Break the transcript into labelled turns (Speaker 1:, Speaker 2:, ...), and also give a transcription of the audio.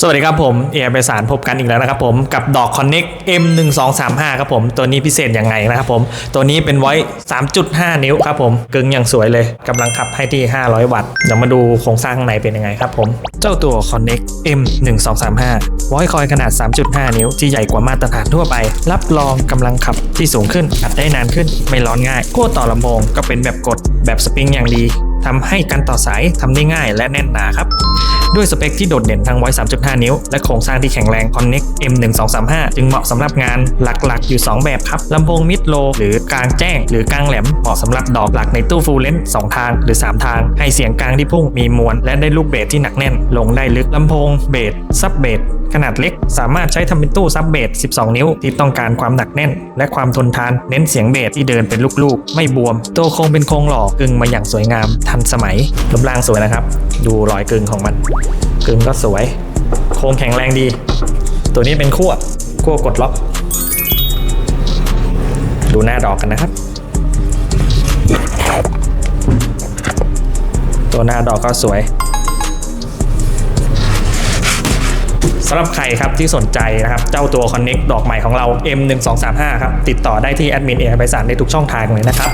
Speaker 1: สวัสดีครับผมเอไปสารพบกันอีกแล้วนะครับผมกับดอก Connect M1235 ครับผมตัวนี้พิเศษยังไงนะครับผมตัวนี้เป็นไว้ 3.5 นิ้วครับผมกึ่งอย่างสวยเลยกำลังขับให้ที่ 500 วัตต์เดี๋ยวมาดูโครงสร้างข้างในเป็นยังไงครับผม เจ้าตัว Connect M1235 ไว้คอยขนาด 3.5 นิ้วที่ใหญ่กว่ามาตรฐานทั่วไป รับรองกำลังขับที่สูงขึ้นอัดได้นานขึ้นไม่ร้อนง่ายขั้วต่อลำโพงก็เป็นแบบกดแบบสปริงอย่างดีทำให้การต่อสายทำได้ง่ายและแน่นหนาครับ ด้วยสเปคที่โดดเด่นทั้งไว้ 3.5 นิ้ว และโครงสร้างที่แข็งแรง Connect M1235 จึงเหมาะสำหรับงานหลักๆ อยู่ 2 แบบครับลำโพงมิดโลหรือกลางแจ้ง หรือกลางแหลมเหมาะสำหรับดอกหลักในตู้ฟูลเลนส์2ทางหรือ 3 ทาง ให้เสียงกลางที่พุ่งมีมวลและได้ลูกเบสที่หนักแน่น ลงได้ลึกลำโพงเบสซับเบส ขนาดเล็ก สามารถใช้ทำเป็นตู้ซับเบส 12 นิ้ว ที่ต้องการความหนักแน่น และความทนทานเน้นเสียงเบสที่เดินเป็นลูกๆ ไม่บวม ตัวโครงเป็นโครงหล่อกึ่งมาอย่างสวยงามทันสมัยรูปร่างสวยนะครับ ดูรอยกึ่งของมัน กึ่งก็สวย โครงแข็งแรงดี ตัวนี้เป็นขั้วขั้วกดล็อก ดูหน้าดอกกันนะครับตัวหน้าดอกก็สวยำหรับใครครับที่สนใจนะครับเจ้าตัว Connect ดอกใหม่ของเรา M1235 ครับติดต่อได้ที่แอดมินเอไปสารในทุกช่องทางเลยนะครับ